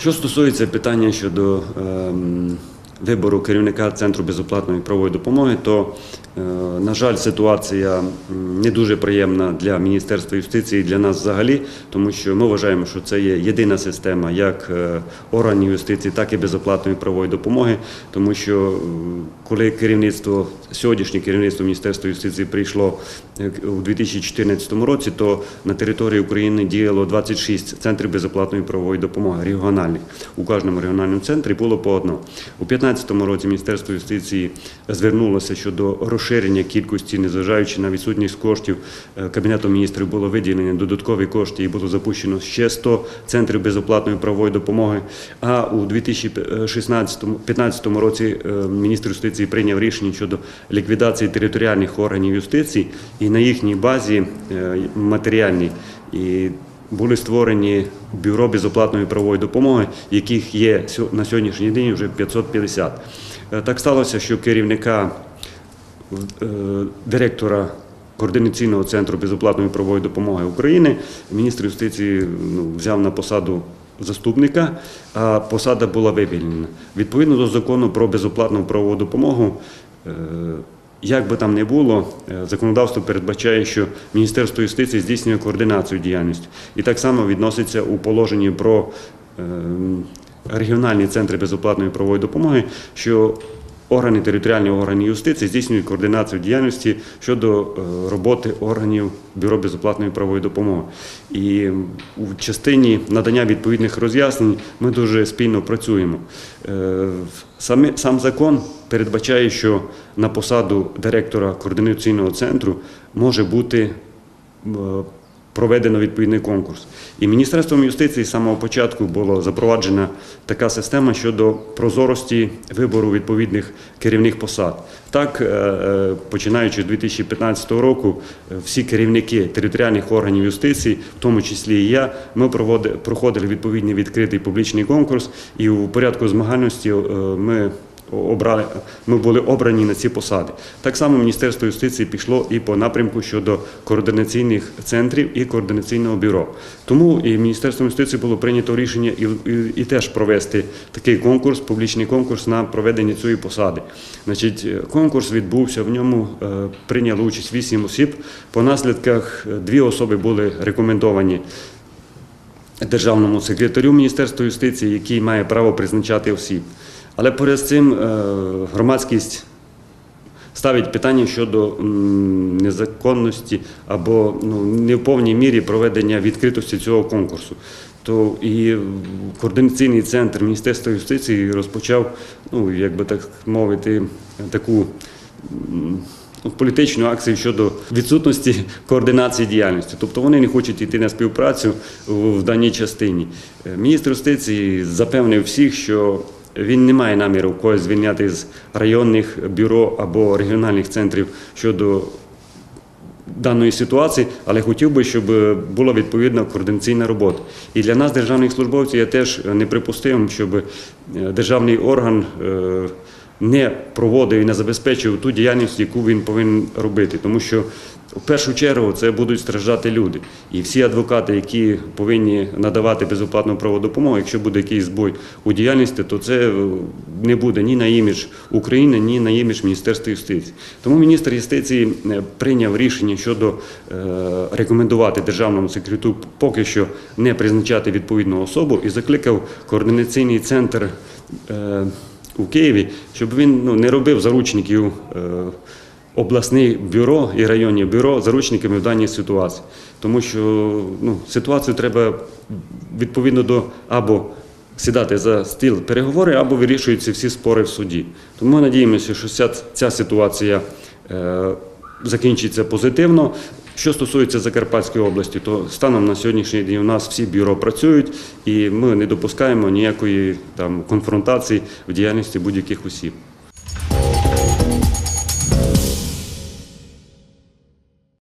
Що стосується питання щодо е, вибору керівника Центру безоплатної правової допомоги, то, на жаль, ситуація не дуже приємна для Міністерства юстиції для нас взагалі, тому що ми вважаємо, що це є єдина система як е, органів юстиції, так і безоплатної правової допомоги, тому що е, коли керівництво, сьогоднішнє керівництво Міністерства юстиції прийшло е, у 2014 році, то на території України діяло 26 центрів безоплатної правової допомоги регіональних. У кожному регіональному центрі було по одному. У 2015 році Міністерство юстиції звернулося щодо розширення кількості, незважаючи на відсутність коштів. е, Кабінетом міністрів було виділено додаткові кошти і було запущено ще 100 центрів безоплатної правової допомоги. А у 2016-2015 році е, міністр юстиції прийняв рішення щодо ліквідації територіальних органів юстиції і на їхній базі е, матеріальній і були створені бюро безоплатної правової допомоги, яких є на сьогоднішній день вже 550. Е, Так сталося, що керівника директора Координаційного центру безоплатної правової допомоги України міністр юстиції ну, взяв на посаду заступника, а посада була вивільнена. Відповідно до закону про безоплатну правову допомогу. е, як би там не було, е, законодавство передбачає, що Міністерство юстиції здійснює координацію діяльності. І так само відноситься у положенні про е, регіональні центри безоплатної правової допомоги, що органи територіальні органи юстиції здійснюють координацію діяльності щодо е, роботи органів Бюро безоплатної правової допомоги. І у частині надання відповідних роз'яснень ми дуже спільно працюємо. Е, сам закон передбачає, що на посаду директора координаційного центру може бути е, проведено відповідний конкурс. І Міністерством юстиції з самого початку була запроваджена така система щодо прозорості вибору відповідних керівних посад. Так, е, е, починаючи з 2015 року, е, всі керівники територіальних органів юстиції, в тому числі і я, ми проходили відповідний відкритий публічний конкурс, і у порядку змагальності ми обрали, ми були обрані на ці посади. Так само Міністерство юстиції пішло і по напрямку щодо координаційних центрів і координаційного бюро. Тому і Міністерством юстиції було прийнято рішення і, і, і теж провести такий конкурс, публічний конкурс на проведення цієї посади. Значить, е, конкурс відбувся, в ньому е, прийняло участь вісім осіб. По наслідках е, дві особи були рекомендовані державному секретарю Міністерства юстиції, який має право призначати осіб. Але поряд з цим е, громадськість ставить питання щодо незаконності або ну, не в повній мірі проведення відкритості цього конкурсу. То і координаційний центр Міністерства юстиції розпочав, ну як би так мовити, таку ну, політичну акцію щодо відсутності координації діяльності. Тобто вони не хочуть йти на співпрацю в даній частині. Е, Міністр юстиції запевнив всіх, що він не має наміру когось звільняти з районних бюро або регіональних центрів щодо даної ситуації, але хотів би, щоб була відповідна координаційна робота. І для нас, державних службовців, я теж неприпустимим, щоб е, державний орган е, не проводив і не забезпечив ту діяльність, яку він повинен робити. Тому що в першу чергу це будуть страждати люди. І всі адвокати, які повинні надавати безоплатну правову допомогу, якщо буде якийсь збой у діяльності, то це е, не буде ні на імідж України, ні на імідж Міністерства юстиції. Тому міністр юстиції е, прийняв рішення щодо е, рекомендувати державному секретарю поки що не призначати відповідну особу і закликав координаційний центр. У Києві, щоб він ну, не робив заручників е, обласних бюро і районні бюро заручниками в даній ситуації. Тому що ну, ситуацію треба відповідно до або сідати за стіл переговори, або вирішуються всі спори в суді. Тому ми надіємося, що ця, ця ситуація е, закінчиться позитивно. Що стосується Закарпатської області, то станом на сьогоднішній день у нас всі бюро працюють, і ми не допускаємо ніякої там конфронтації в діяльності будь-яких осіб.